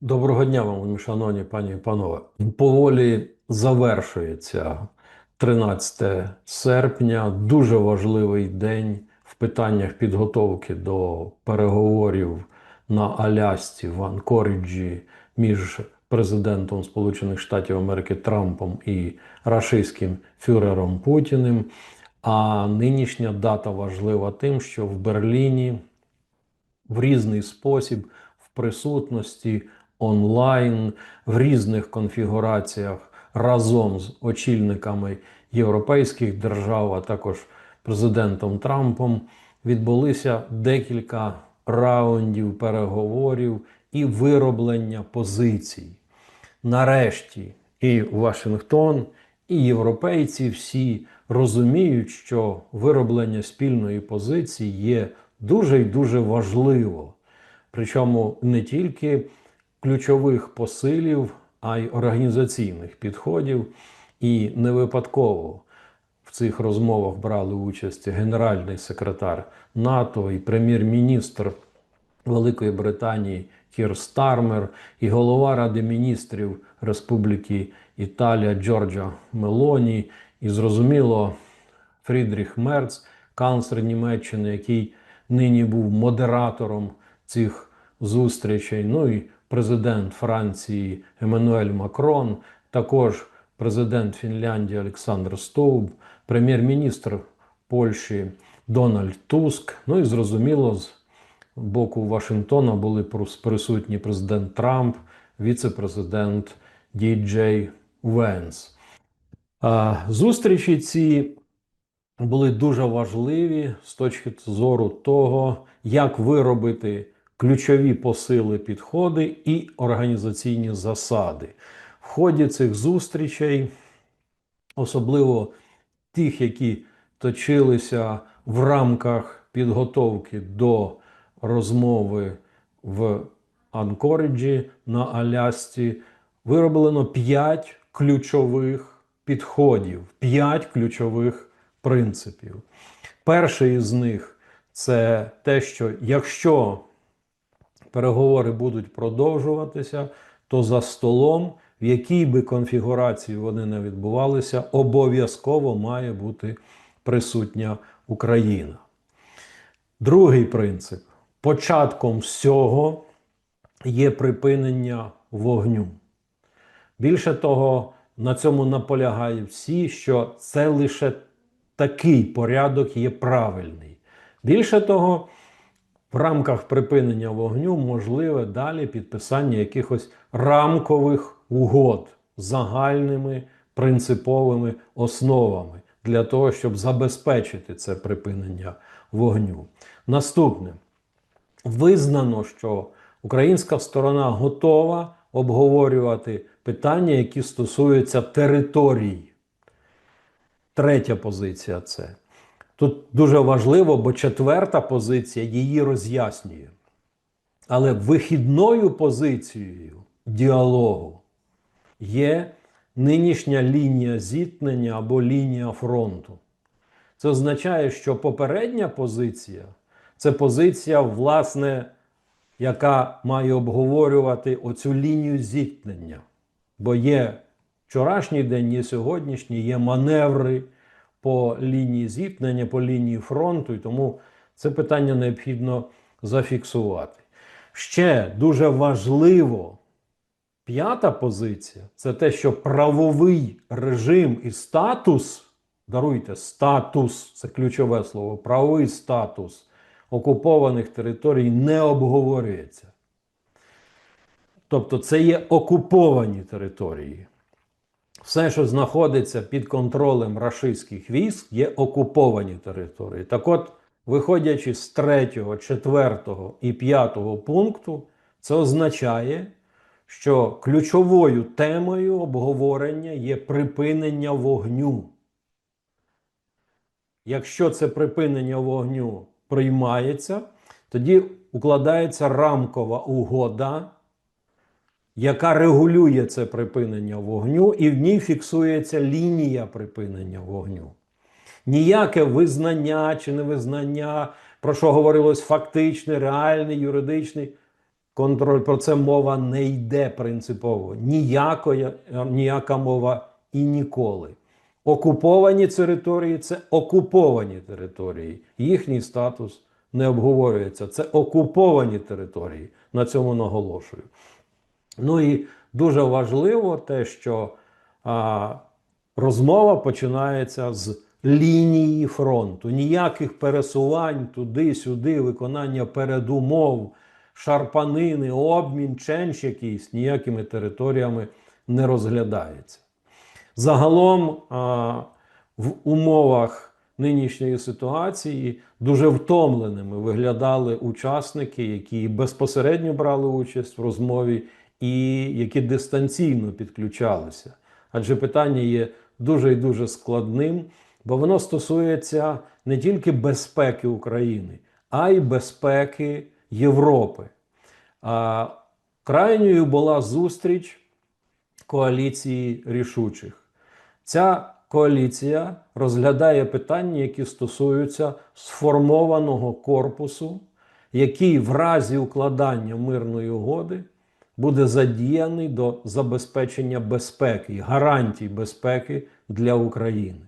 Доброго дня вам, шановні пані і панове. Поволі завершується 13 серпня. Дуже важливий день в питаннях підготовки до переговорів на Алясці в Анкоріджі між президентом Сполучених Штатів Америки Трампом і рашистським фюрером Путіним. А нинішня дата важлива тим, що в Берліні в різний спосіб в присутності онлайн в різних конфігураціях разом з очільниками європейських держав, а також президентом Трампом відбулися декілька раундів переговорів і вироблення позицій. Нарешті і Вашингтон, і європейці всі розуміють, що вироблення спільної позиції є дуже і дуже важливо. Причому не тільки ключових посилів, а й організаційних підходів. І не випадково в цих розмовах брали участь генеральний секретар НАТО і прем'єр-міністр Великої Британії Кір Стармер і голова Ради міністрів Республіки Італія Джорджа Мелоні, і зрозуміло, Фрідріх Мерц, канцлер Німеччини, який нині був модератором цих зустрічей. Ну і президент Франції Еммануель Макрон, також президент Фінляндії Олександр Стовб, прем'єр-міністр Польщі Дональд Туск. Ну і зрозуміло, з боку Вашингтона були присутні президент Трамп, віце-президент Ді Джей Венс. Зустрічі ці були дуже важливі з точки зору того, як виробити ключові посили, підходи і організаційні засади. В ході цих зустрічей, особливо тих, які точилися в рамках підготовки до розмови в Анкориджі на Алясці, вироблено 5 ключових підходів, 5 ключових принципів. Перший із них це те, що якщо переговори будуть продовжуватися, то за столом, в якій би конфігурації вони не відбувалися, обов'язково має бути присутня Україна. Другий принцип: початком всього є припинення вогню. Більше того, на цьому наполягають всі, що це лише такий порядок є правильний. Більше того, в рамках припинення вогню можливе далі підписання якихось рамкових угод загальними принциповими основами для того, щоб забезпечити це припинення вогню. Наступне визнано, що українська сторона готова обговорювати питання, які стосуються територій. Третя позиція це. Тут дуже важливо, бо четверта позиція її роз'яснює. Але вихідною позицією діалогу є нинішня лінія зіткнення або лінія фронту. Це означає, що попередня позиція це позиція, власне, яка має обговорювати оцю лінію зіткнення. Бо є вчорашній день, є сьогоднішній, є маневри по лінії зіткнення, по лінії фронту, і тому це питання необхідно зафіксувати. Ще дуже важливо, п'ята позиція це те, що правовий режим і статус, даруйте, статус це ключове слово, правовий статус окупованих територій не обговорюється. Тобто це є окуповані території. Все, що знаходиться під контролем рашистських військ, є окуповані території. Так от, виходячи з третього, четвертого і п'ятого пункту, це означає, що ключовою темою обговорення є припинення вогню. Якщо це припинення вогню приймається, тоді укладається рамкова угода яка регулює це припинення вогню, і в ній фіксується лінія припинення вогню. Ніяке визнання чи невизнання, про що говорилось фактичне, реальне, юридичний. контроль. Про це мова не йде принципово. Ніякої, ніяка мова і ніколи. Окуповані території це окуповані території. Їхній статус не обговорюється. Це окуповані території. На цьому наголошую. Ну і дуже важливо те, що а, розмова починається з лінії фронту. Ніяких пересувань туди-сюди, виконання передумов, шарпанини, обмін, ченч якийсь ніякими територіями не розглядається. Загалом а, в умовах нинішньої ситуації дуже втомленими виглядали учасники, які безпосередньо брали участь в розмові, і які дистанційно підключалися. Адже питання є дуже і дуже складним, бо воно стосується не тільки безпеки України, а й безпеки Європи. А крайньою була зустріч коаліції рішучих. Ця коаліція розглядає питання, які стосуються сформованого корпусу, який в разі укладання мирної угоди буде задіяний до забезпечення безпеки, гарантій безпеки для України.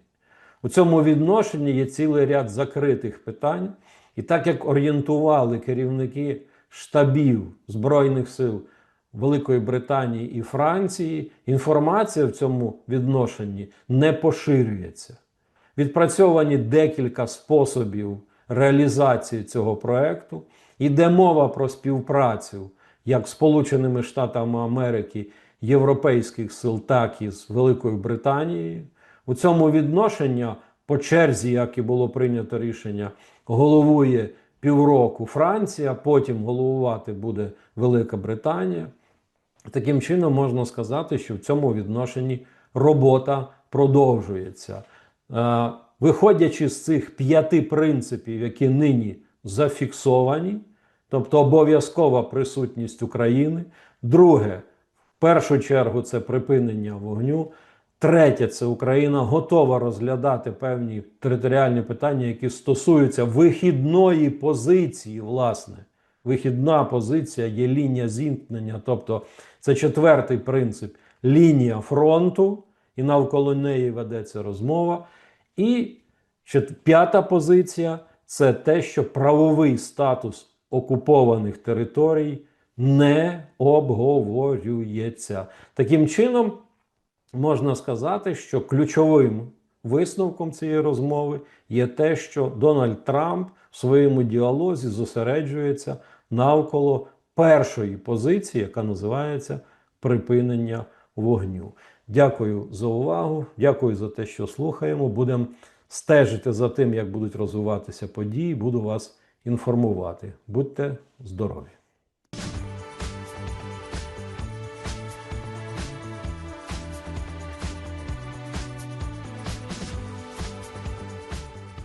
У цьому відношенні є цілий ряд закритих питань, і так як орієнтували керівники штабів Збройних сил Великої Британії і Франції, інформація в цьому відношенні не поширюється. Відпрацьовані декілька способів реалізації цього проекту. Йде мова про співпрацю як Сполученими Штатами Америки, європейських сил, так і з Великою Британією. У цьому відношенні по черзі, як і було прийнято рішення, головує півроку Франція, потім головувати буде Велика Британія. Таким чином можна сказати, що в цьому відношенні робота продовжується. Е, Виходячи з цих п'яти принципів, які нині зафіксовані, тобто обов'язкова присутність України. Друге, в першу чергу, це припинення вогню. Третє, це Україна готова розглядати певні територіальні питання, які стосуються вихідної позиції, власне. Вихідна позиція є лінія зіткнення, тобто це четвертий принцип лінія фронту, і навколо неї ведеться розмова. І п'ята позиція це те, що правовий статус окупованих територій не обговорюється. Таким чином, можна сказати, що ключовим висновком цієї розмови є те, що Дональд Трамп в своєму діалозі зосереджується навколо першої позиції, яка називається припинення вогню. Дякую за увагу. Дякую за те, що слухаємо. Будемо стежити за тим, як будуть розвиватися події. Буду вас інформувати. Будьте здорові!